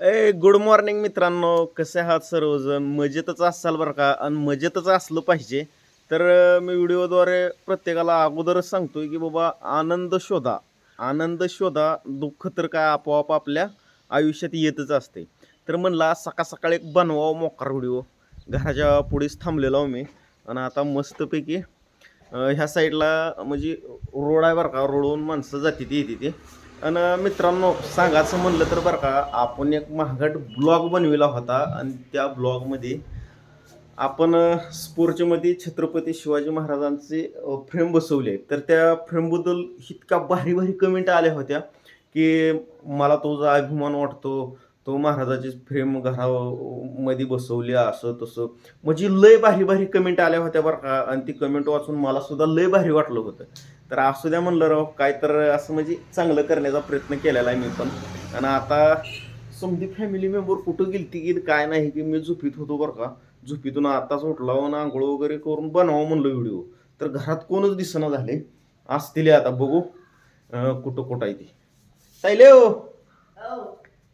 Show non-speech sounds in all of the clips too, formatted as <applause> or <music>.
A good morning मित्रांनो. कसे आहात सर्वजण? मजेतच असाल बरं का? आणि मजेतच असलं पाहिजे. तर मी व्हिडिओद्वारे प्रत्येकाला अगोदरच सांगतोय की बाबा आनंद शोधा. आनंद शोधा दुःख तर काय आपोआप आपल्या आयुष्यात येतच असते. तर म्हणला सकाळ सकाळी एक बनवावं मोकार व्हिडिओ. घराच्या पुढेच थांबलेलो मी आणि आता मस्तपैकी ह्या साईडला म्हणजे रोड आहे बरं का? रोडवरून माणसं जाते ती येते ती. आणि मित्रांनो सांगायचं म्हणलं तर बरं का आपण एक महागड ब्लॉग बनविला होता आणि त्या ब्लॉगमध्ये आपण अं, स्पोर्चमध्ये छत्रपती शिवाजी महाराजांचे फ्रेम बसवले. तर त्या फ्रेमबद्दल इतका भारी भारी कमेंट आल्या होत्या की मला तो जो अभिमान वाटतो तो महाराजाची फ्रेम घरामध्ये बसवली असं तसं. म्हणजे लय भारी भारी कमेंट आल्या होत्या बरं का आणि ती कमेंट वाचून मला सुद्धा लय भारी वाटलं होतं. तर असू द्या म्हणलं राव काय तर असं म्हणजे चांगलं करण्याचा प्रयत्न केलेला आहे मी पण. आणि आता समधी फॅमिली मेंबर कुठं गेलती की काय नाही की मी झोपीत होतो बरं का. झोपीतून आताच उठला आणि आंघोळ वगैरे करून बनावं म्हणलं व्हिडिओ तर घरात कोणच दिसना झाले. असतील आता बघू. कुठं कुठं आहे ती. सायले हो.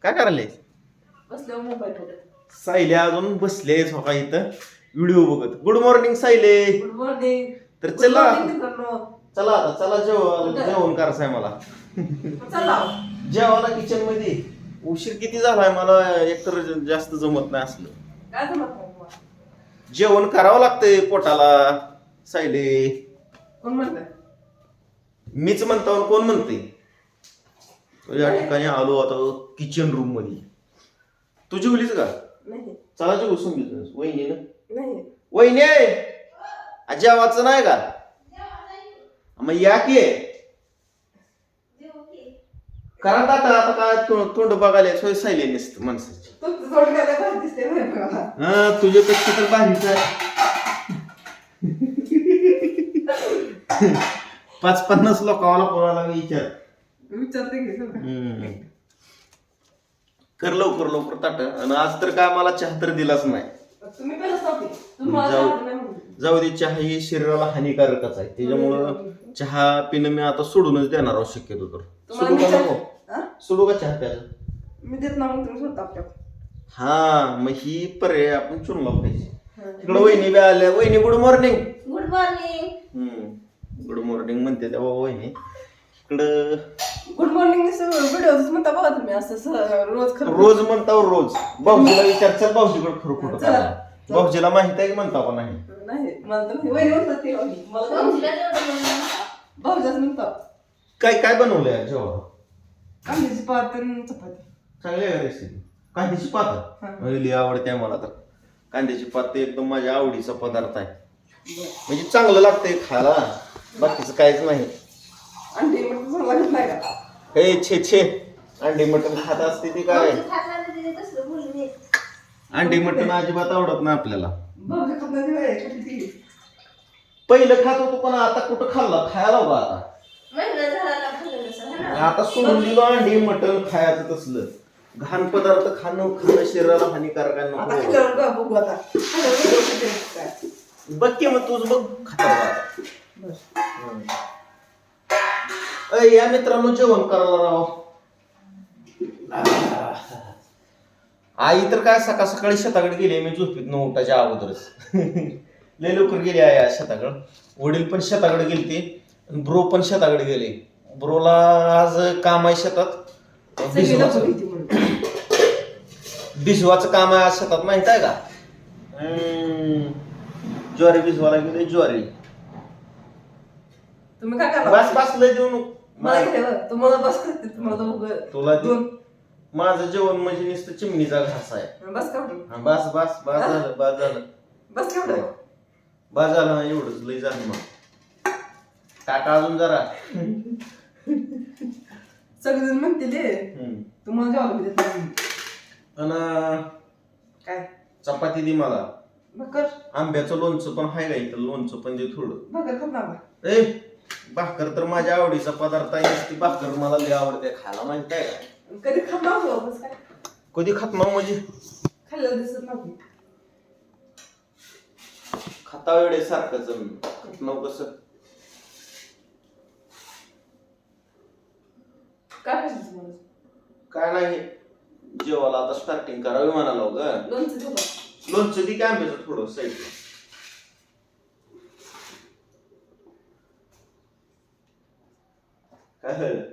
काय करायले? सायले अजून बसले का इथं. व्हिडिओ बघत. गुड मॉर्निंग सायले. गुड मॉर्निंग तर चला. चला आता चला जेवण जेवण करायचं आहे मला चला जेवायला किचनमध्ये. उशीर किती झालाय मला एकतर जास्त जमत नाही असलं. काय जमत नाही तुम्हाला? जेवण करावं लागतंय पोटाला सायले. कोण मीच म्हणतो आणि कोण म्हणते तर या ठिकाणी आलो आता किचन रूममध्ये. तू जेवलीच का? नाही. चला जेवू समजून वहिनी ना? नाही. वहिनी जेवायचं नाही का? मग या की कारण आता आता काय तोंड बघायला सोय सायले नसतं माणसाची? हा तुझ्यापेक्षा तर भारीच आहे पाच पन्नास लोकांना कोणाला विचार विचारते. कर लवकर लवकर ताट आणि आज तर काय मला चहा तर दिलाच नाही जाऊ. दे चहा ही शरीराला हानिकारकच आहे. त्याच्यामुळं चहा पिणं मी आता सोडूनच देणार आहोत शक्यतो तर. सोडू का नको? चहा- हा? सोडू का चहा प्यायला? मी देत ना मग तुम्ही स्वतः आपल्या हा मग ही पर्याय आपण चुनला पाहिजे. तिकडे वहिनी बी आल्या. वहिनी good morning good morning good morning म्हणते तेव्हा वहिनी. इकडं गुड मॉर्निंग व्हिडिओ म्हणता बघा तुम्ही असं स- रोज खरं रोज म्हणता रोज. भाऊजीला विचार चल भाऊजीकडे खरं खोटं चला. करायला. भाऊजीला माहीत आहे की म्हणता का नाही. मला तर वहिनी म्हणतात ते वहिनी. मला तर भाऊजीला तेवढं म्हणलं. भाऊजाच म्हणतात. काय काय बनवलंय जेव्हा? कांद्याची पात आणि चपाती. चांगली आहे रेसिपी कांद्याची पात? हा. आवडते आहे मला तर. कांद्याची पात ते एकदम माझ्या आवडीचा पदार्थ आहे. म्हणजे चांगलं लागतंय खायला. बाकीचं काहीच नाही. अंडी मटण चांगलं लागत नाही का? हे छे छे. अंडी मटण खात असते ती काय? भाऊजी खात नाही तर तिने तसलं बोलून ये. अंडी मटण अजिबात आवडत नाही आपल्याला. पहिलं खात होतो पण आता कुठं खाल्लं? खायला बघा आता. है? आता सोडून दिलं अंडी मटण खायचं तसलं. घाण पदार्थ खाणं खाणं शरीराला हानिकारक आहे बघू की मग तूच बघ खाता या मित्रांनो जेवण करायला राव आई तर काय सकाळ सकाळी शेताकडे गेली मी झोपीत न उठाच्या अगोदरच. <laughs> लय लवकर गेली आई आज शेताकडं. वडील पण शेताकडे गेलते ब्रो पण शेताकडे गेले. ब्रोला आज काम आहे शेतात. भिजवाचं काम आहे आज शेतात माहीत आहे का. ज्वारी भिजवायला गेले ज्वारी. तुम्ही काय करा बस बस लय देऊ नको. मला तुम्हाला बस तुम्हाला तुला माझं जेवण म्हणजे नुसतं चिमणीचा घास आहे. बस केवढं? हा, बस बस बस झालं बस झालं. बस केवढं? बस झालं हा, एवढंच लय झालं मग. टाका अजून जरा. सगळेजण म्हणतील "ए, हम्म. तुम्हाला जेवायला देत नाही." आणि काय? चपाती दे मला. भाकर आंब्याचं लोणचं पण आहे का इथं? लोणचं पण दे थोडं. भाकर खात ना. ए भाकर तर माझ्या आवडीचा पदार्थ आहे. नुसती भाकर मला लय आवडते खायला माहीत आहे का? कधी खात नव्हतो बस काय? कधी खात ना म्हणजे? खाल्लं दिसत नव्हती. खाता वेळे सारखंच खात नव कसं? काय तुम्हाला? काय नाही. जेवायला आता स्टार्टिंग करावी म्हणालो ग. लोणचं देऊ का? लोणचं ती काय आंब्याचं थोडं साईड. काय झालं?